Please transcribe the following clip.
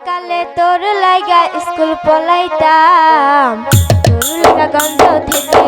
কালে তোর লাইগা স্কুল পলাইতাম। তোর লাগা গন্ধ থেকে